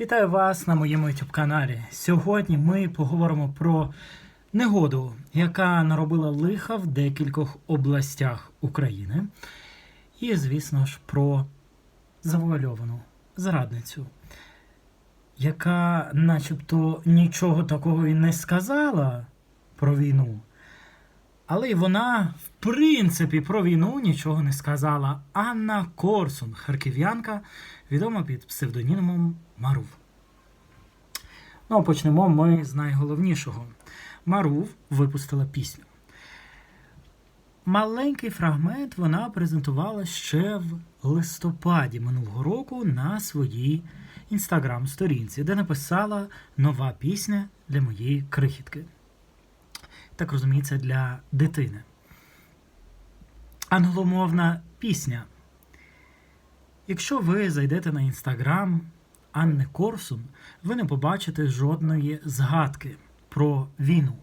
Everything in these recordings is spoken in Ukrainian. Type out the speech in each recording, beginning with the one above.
Вітаю вас на моєму youtube каналі. Сьогодні ми поговоримо про негоду, яка наробила лиха в декількох областях України. І, звісно ж, про завуальовану зрадницю, яка начебто нічого такого і не сказала про війну. Але й вона, в принципі, про війну нічого не сказала. Анна Корсун, харків'янка, відома під псевдонімом Марув. Ну, почнемо ми з найголовнішого. Марув випустила пісню. Маленький фрагмент вона презентувала ще в листопаді минулого року на своїй інстаграм-сторінці, де написала нова пісня для моєї крихітки. Так розуміється, для дитини. Англомовна пісня. Якщо ви зайдете на інстаграм Анни Корсун, ви не побачите жодної згадки про війну.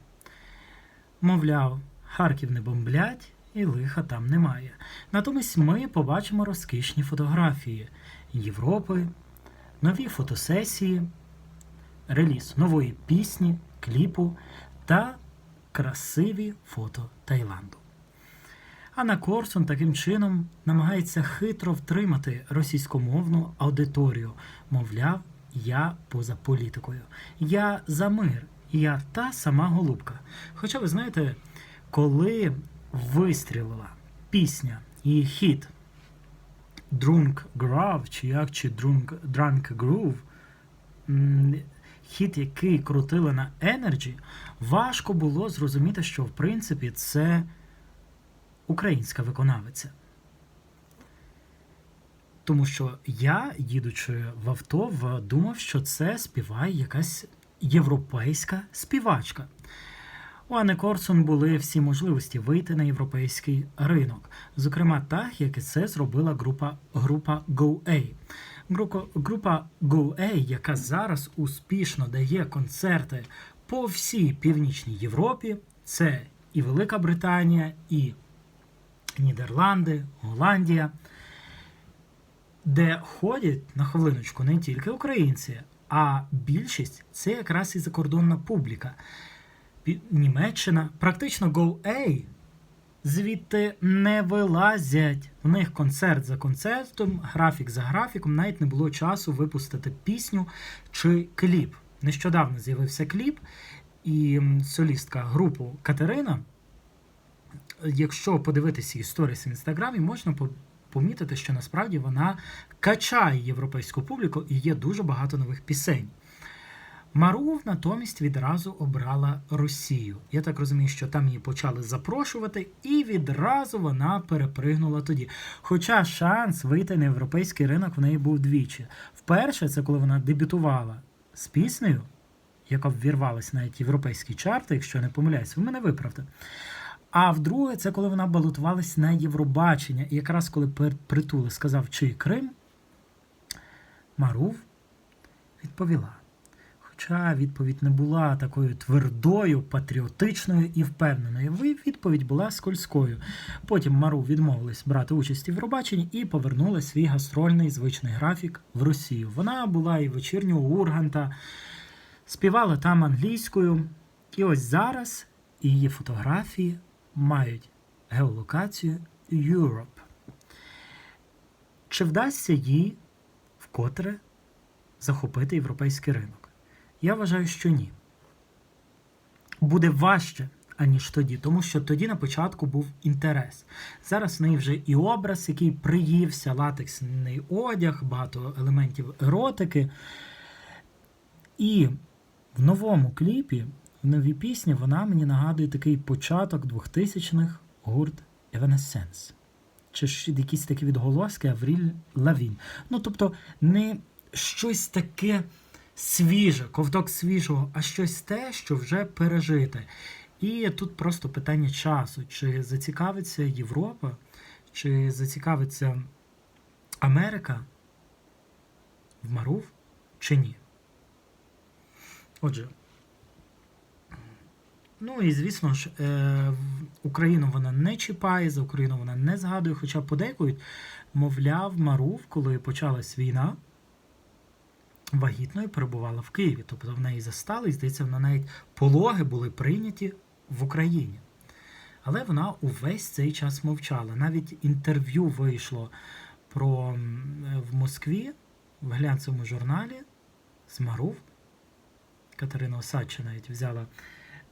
Мовляв, Харків не бомблять і лиха там немає. Натомість ми побачимо розкішні фотографії Європи, нові фотосесії, реліз нової пісні, кліпу та красиві фото Таїланду. Анна Корсун таким чином намагається хитро втримати російськомовну аудиторію. Мовляв, я поза політикою. Я за мир. Я та сама голубка. Хоча ви знаєте, коли вистрілила пісня і хіт Drunk Groove, чи як чи Drunk, Drunk Groove, м, хіт, який крутили на Energy, важко було зрозуміти, що в принципі це українська виконавиця. Тому що я, їдучи в авто, думав, що це співає якась європейська співачка. У Анни Корсун були всі можливості вийти на європейський ринок, зокрема, так, як і це зробила група, група GoA. Група, група GoA, яка зараз успішно дає концерти по всій північній Європі, це і Велика Британія, і Нідерланди, Голландія, де ходять на хвилиночку не тільки українці, а більшість це якраз і закордонна публіка. Німеччина, практично GoA звідти не вилазять. В них концерт за концертом, графік за графіком, навіть не було часу випустити пісню чи кліп. Нещодавно з'явився кліп, і солістка групу Катерина якщо подивитися її в інстаграмі, можна помітити, що насправді вона качає європейську публіку і є дуже багато нових пісень. Марув натомість відразу обрала Росію. Я так розумію, що там її почали запрошувати, і відразу вона перепригнула тоді. Хоча шанс вийти на європейський ринок в неї був двічі. Вперше, це коли вона дебютувала з піснею, яка ввірвалась навіть європейські чарти, якщо не помиляюсь, ви мене виправте. А вдруге, це коли вона балотувалась на Євробачення. І якраз коли Притули сказав, чий Крим, Марув відповіла. Хоча відповідь не була такою твердою, патріотичною і впевненою. Відповідь була скользкою. Потім Марув відмовилась брати участь у Євробаченні і повернула свій гастрольний звичний графік в Росію. Вона була і вечірнього Урганта, співала там англійською. І ось зараз її фотографії мають геолокацію Europe. Чи вдасться їй вкотре захопити європейський ринок? Я вважаю, що ні. Буде важче, аніж тоді, тому що тоді на початку був інтерес. Зараз в неї вже і образ, який приївся, латексний одяг, багато елементів еротики. І в новому кліпі, в новій пісні, вона мені нагадує такий початок 2000-х гурт Evanescence. Чи ж якісь такі відголоски Авріль Лавін. Ну, тобто, не щось таке свіже, ковток свіжого, а щось те, що вже пережите. І тут просто питання часу: чи зацікавиться Європа, чи зацікавиться Америка в Марув, чи ні. Отже. Ну і звісно ж, е, Україну вона не чіпає, за Україну вона не згадує, хоча подейкують, мовляв, Марув, коли почалась війна, вагітною перебувала в Києві. Тобто в неї застали, і здається, вона навіть пологи були прийняті в Україні. Але вона увесь цей час мовчала. Навіть інтерв'ю вийшло про в Москві в глянцевому журналі з. Катерина Осадча навіть взяла,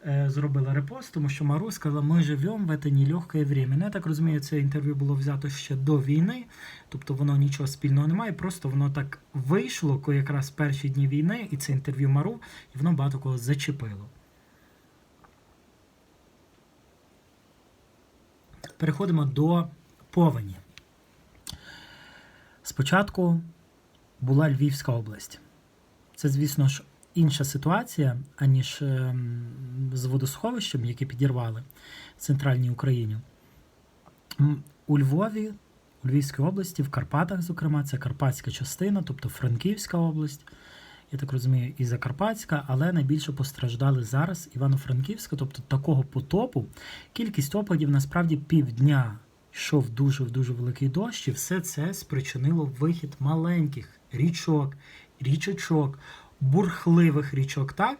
зробила репост, тому що Мару сказала, ми живемо в це нелегке время. Ну, я так розумію, це інтерв'ю було взято ще до війни, тобто воно нічого спільного не має, просто воно так вийшло, коли якраз перші дні війни, і це інтерв'ю Мару, і воно багато кого зачепило. Переходимо до повені. Спочатку була Львівська область. Це, звісно ж, інша ситуація, аніж ем, з водосховищем, які підірвали в центральній Україні. У Львові, у Львівській області, в Карпатах, зокрема, це Карпатська частина, тобто Франківська область, я так розумію, і Закарпатська, але найбільше постраждали зараз Івано-Франківська, тобто такого потопу. Кількість опадів насправді півдня йшов дуже-дуже великий дощ, і все це спричинило вихід маленьких річок, річочок, бурхливих річок, так?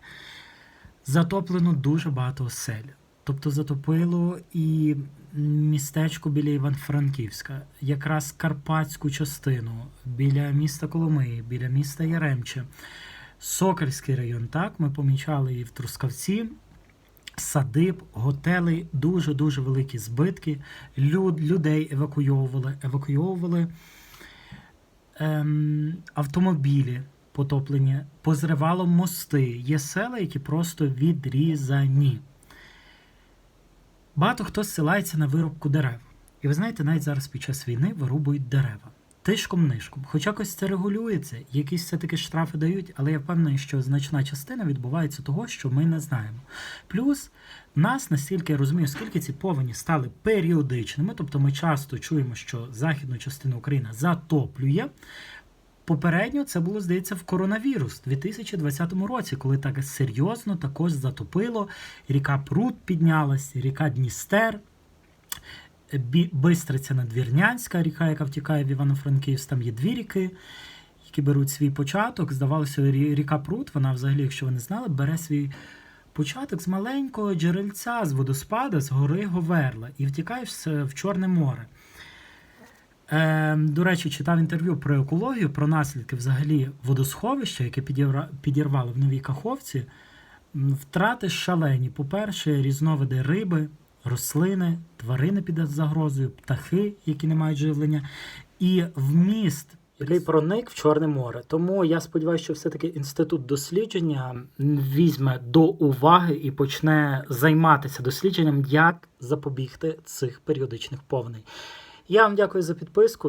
Затоплено дуже багато осель. Тобто затопило і містечко біля Іван-Франківська, якраз карпатську частину, біля міста Коломиї, біля міста Яремче, Сокальський район. Так, ми помічали і в Трускавці. Садиб, готели, дуже дуже великі збитки. Люд, людей евакуйовували, евакуйовували ем, автомобілі потоплені, позривало мости. Є села, які просто відрізані. Багато хто зсилається на вирубку дерев. І ви знаєте, навіть зараз під час війни вирубують дерева. Тишком-нишком. Хоч якось це регулюється, якісь все-таки штрафи дають, але я впевнений, що значна частина відбувається того, що ми не знаємо. Плюс нас настільки я розумію, скільки ці повені стали періодичними, тобто ми часто чуємо, що західну частину України затоплює. Попередньо це було, здається, в коронавірус у 2020 році, коли так серйозно також затопило. Ріка Прут піднялась, ріка Дністер, Бистриця Надвірнянська, ріка, яка втікає в Івано-Франківськ. Там є дві ріки, які беруть свій початок. Здавалося, ріка Прут, вона взагалі, якщо ви не знали, бере свій початок з маленького джерельця, з водоспада, з гори Говерла і втікає в Чорне море. Е, до речі, читав інтерв'ю про екологію, про наслідки взагалі водосховища, яке підірва- підірвало в Новій Каховці. Втрати шалені. По-перше, різновиди риби, рослини, тварини під загрозою, птахи, які не мають живлення, і вміст, який проник в Чорне море. Тому я сподіваюся, що все-таки інститут дослідження візьме до уваги і почне займатися дослідженням, як запобігти цих періодичних повней. Я вам дякую за підписку.